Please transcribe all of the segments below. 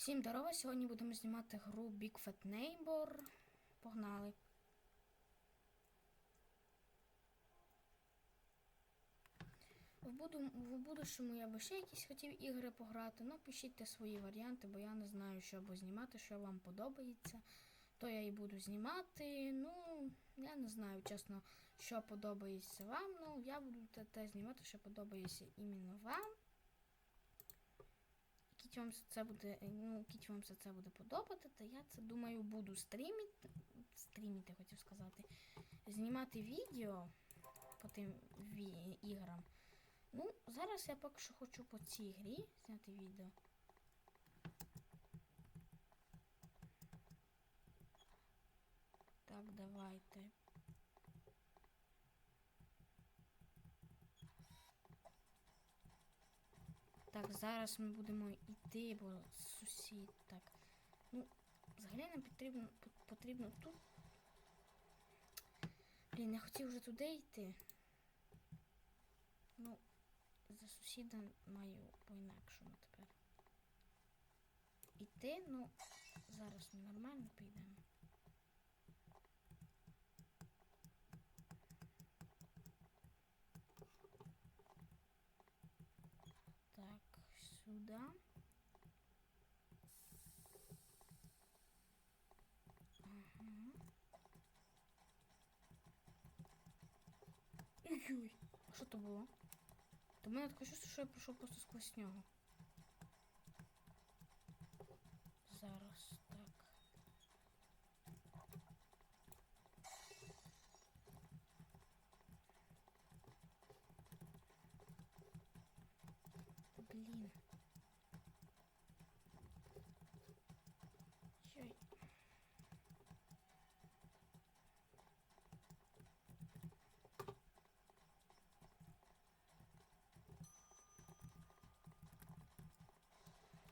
Всім здорово! Сьогодні будемо знімати гру Big Fat Neighbor. Погнали. В, буду, в будущому я би ще якісь хотів ігри пограти, ну пишіть свої варіанти, бо я не знаю, що би знімати, що вам подобається. То я і буду знімати. Ну, я не знаю, чесно, що подобається вам. Ну, я буду те знімати, що подобається іменно вам. Вам все це буде, ну, кіть вам все це буде подобати, то я це думаю буду стрімити, стрімити, хотів сказати, знімати відео по тим іграм. Ну, зараз я поки що хочу по цій грі зняти відео. Так, давайте. Так, зараз ми будемо йти, бо сусід так. Ну, взагалі нам потрібно, потрібно тут. Блін, я хотів вже туди йти. Ну, за сусіда маю по-інакшому тепер. Іти, ну, зараз ми нормально підемо. Так, сюда. Ага. Ой-ой, а що то було? В мене таке чувство, що я пройшов просто сквозь нього. Зараз так. Блін. Йой.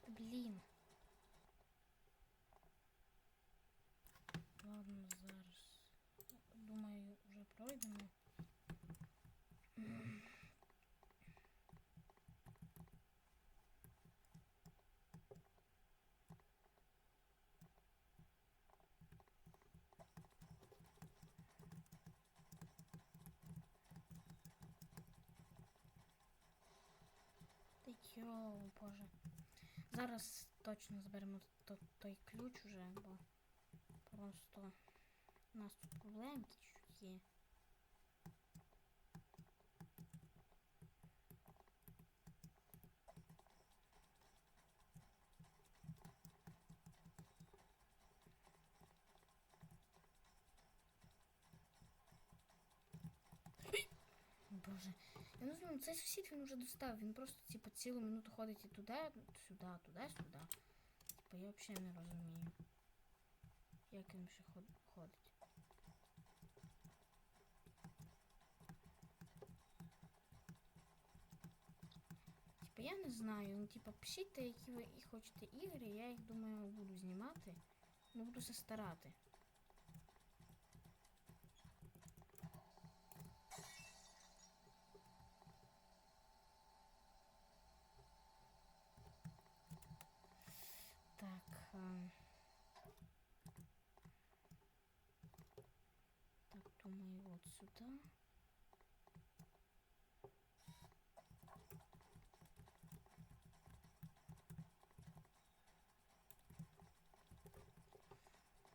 Блін. Ладно, зараз. Думаю, вже пройдемо. М. Та йоу, боже. Зараз точно зберемо той ключ уже, бо просто у нас тут проблемки чуть є. Боже, я не знаю, цей сусід він вже достав, він просто типу цілу минуту ходить і туди, сюди, туди, сюди. Типа я взагалі не розумію. Як він ще ходить. Типа я не знаю, ну типа пишіть, які ви хочете ігри, я їх думаю буду знімати. Ну буду старати. Так. Думаю, вот сюда.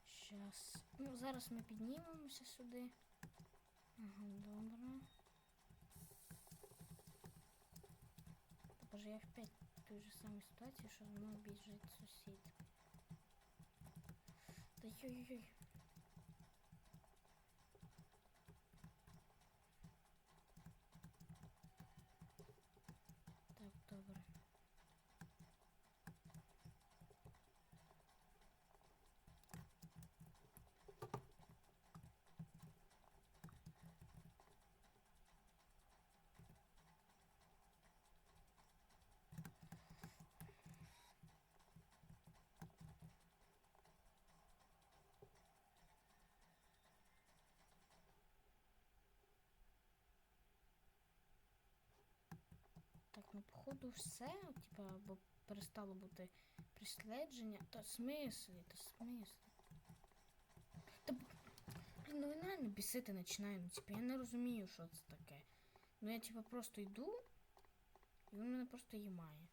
Щас. Ну, зараз ми піднімемося сюди. Ага, добре. Боже, я опять в той же самій ситуації, що мною біжить сусід. Та йой-йой. Так, походу все, типа, бо перестало бути прислідження. Та смислі, та смислі. Та блін, ну він реально бісити починає. Ну, типа, я не розумію, що це таке. Ну я типа просто йду, і він мене просто їмає.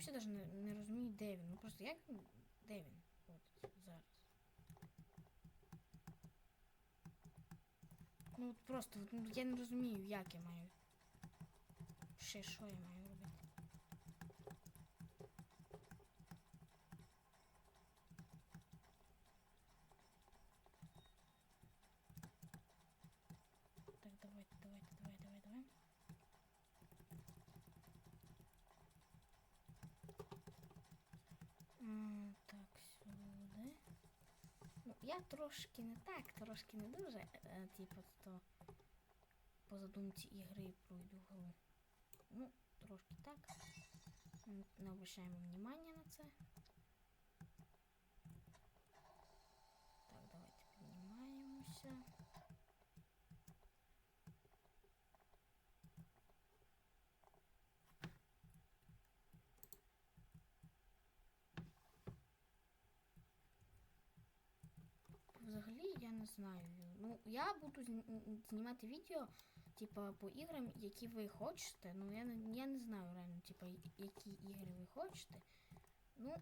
Я взагалі не, не розумію, де він. Ну просто як він. Де він? От зараз. Ну от просто ну, я не розумію, як я маю. Ще що я маю робити. Так, давайте, давайте, давай, давай, давай. Так, сюди. Ну, я трошки не так, трошки не дуже, е, типу, то по задумці ігри пройду гру. Ну, трошки так. М, Не обращаємо внимання на це. Так, давайте піднімаємося. Взагалі я не знаю. Ну, я буду зні- м, знімати відео, типа, по іграм, які ви хочете. Ну, я я не знаю реально, типа, які ігри ви хочете. Ну,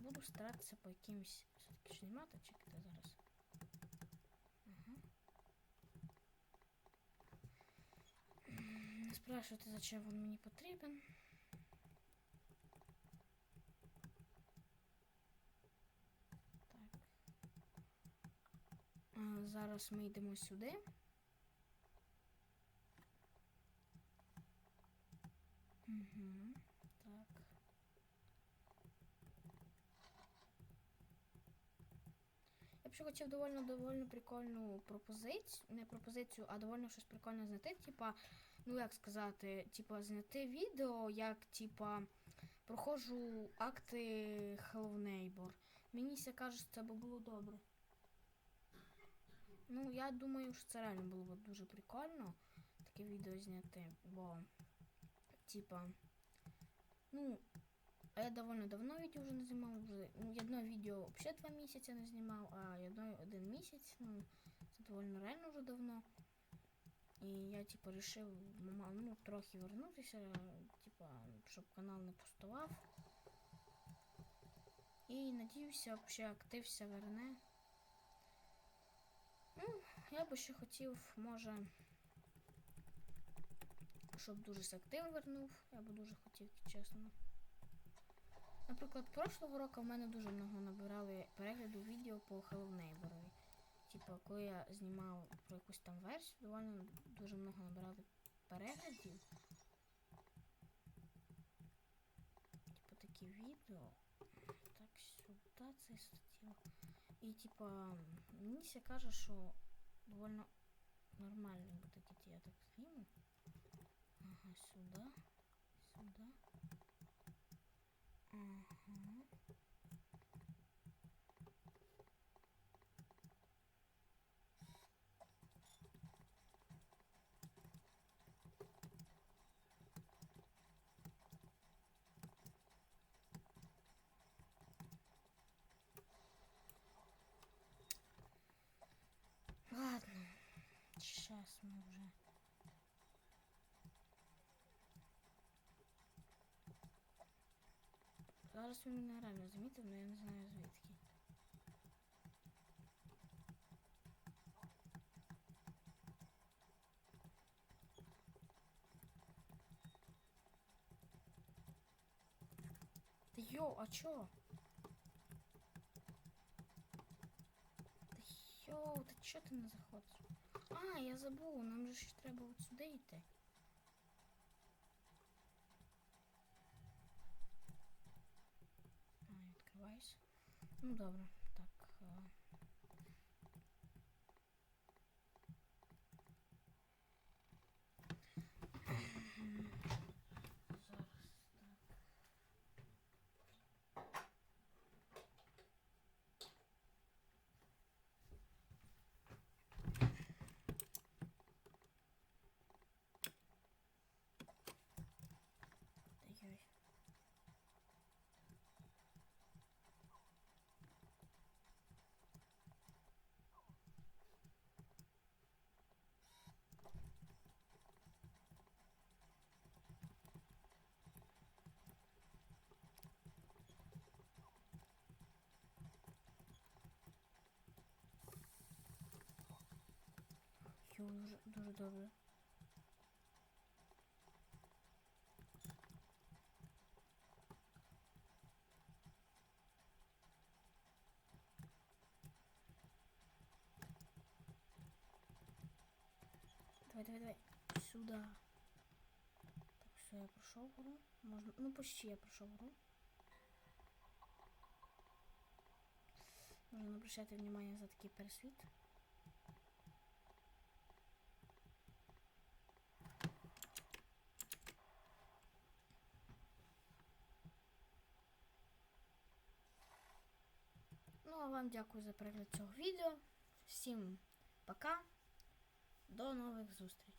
буду старатися по якимось все-таки ж знімати, чекайте зараз. Ага. Спрашивайте, зачем він мені потрібен. Зараз ми йдемо сюди. Так. Я б ще хотів довольно довольно прикольну пропозицію. Не пропозицію, а довольно щось прикольне знайти. Типа, ну як сказати, типа зняти відео, як типа проходжу акти Hello Neighbor. Мені ся каже, що це би було добре. Ну, я думаю, що це реально було б дуже прикольно таке відео зняти, бо, типа, ну, а я довольно давно відео вже не знімав, вже, ну, я одно відео взагалі два місяці не знімав, а одно один місяць, ну, це довольно реально вже давно. І я, типа, рішив, ма- ну, трохи вернутися, типа, щоб канал не пустував. І надіюся, ще актив ся верне. Ну, я би ще хотів, може, щоб дуже с актив вернув. Я би дуже хотів, чесно. Наприклад, прошлого року в мене дуже много набирали перегляду відео по Hello Neighbor. Типа, коли я знімав про якусь там версію, довольно дуже много набирали переглядів. Типа такі відео. Так, сюди це стаття. І типа, мені ся каже, що довольно нормально буде я так зніму. Ага, сюди. Сюди. Ага. Зараз він мене реально замітив, але я не знаю звідки. Та йо, а чо? Та йоу, та чо ти не заходиш? А, я забув, нам же ще треба от сюди йти. А, відкривайся. Ну добре, так. Дуже, дуже добре. Давай, давай, давай. Сюда. Так, все, я пройшов гру. Можна. Ну, почти я пройшов гру. Можна не обращати внимание за такий пересвіт. Вам дякую за перегляд цього відео. Всім пока. До нових зустрічей.